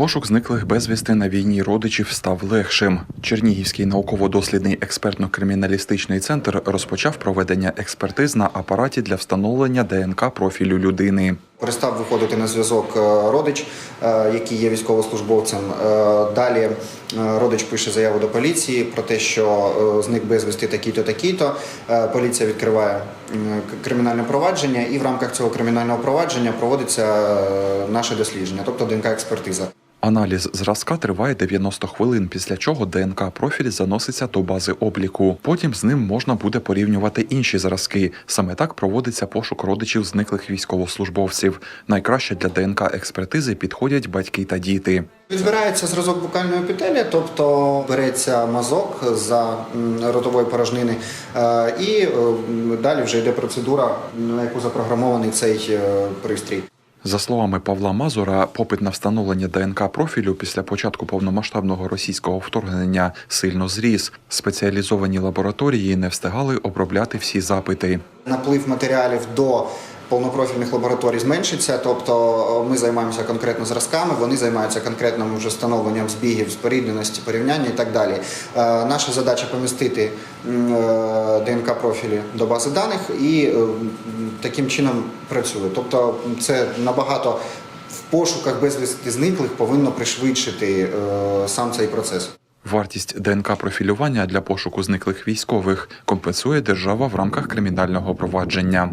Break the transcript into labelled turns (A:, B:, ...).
A: Пошук зниклих безвісти на війні родичів став легшим. Чернігівський науково-дослідний експертно-криміналістичний центр розпочав проведення експертиз на апараті для встановлення ДНК профілю людини.
B: Перестав виходити на зв'язок е, родич, е, який є військовослужбовцем. Е, Далі родич пише заяву до поліції про те, що зник безвісти такий-то, такий-то. Поліція відкриває кримінальне провадження, і в рамках цього кримінального провадження проводиться наше дослідження, тобто ДНК-експертиза.
A: Аналіз зразка триває 90 хвилин, після чого ДНК профіль заноситься до бази обліку. Потім з ним можна буде порівнювати інші зразки. Саме так проводиться пошук родичів зниклих військовослужбовців. Найкраще для ДНК експертизи підходять батьки та діти.
B: Відбирається зразок букальної епітелія, тобто береться мазок за м, ротової порожнини, е, і е, далі вже йде процедура, на яку запрограмований цей е, пристрій.
A: За словами Павла Мазура, попит на встановлення ДНК профілю після початку повномасштабного російського вторгнення сильно зріс. Спеціалізовані лабораторії не встигали обробляти всі запити.
B: Наплив матеріалів до повнопрофільних лабораторій зменшиться, тобто ми займаємося конкретно зразками, вони займаються конкретним вже встановленням збігів, спорідненості, порівняння і так далі. Е, Наша задача помістити е, ДНК профілі до бази даних і е, таким чином працює. Тобто це набагато в пошуках безвісти зниклих повинно пришвидшити сам цей процес.
A: Вартість ДНК профілювання для пошуку зниклих військових компенсує держава в рамках кримінального провадження.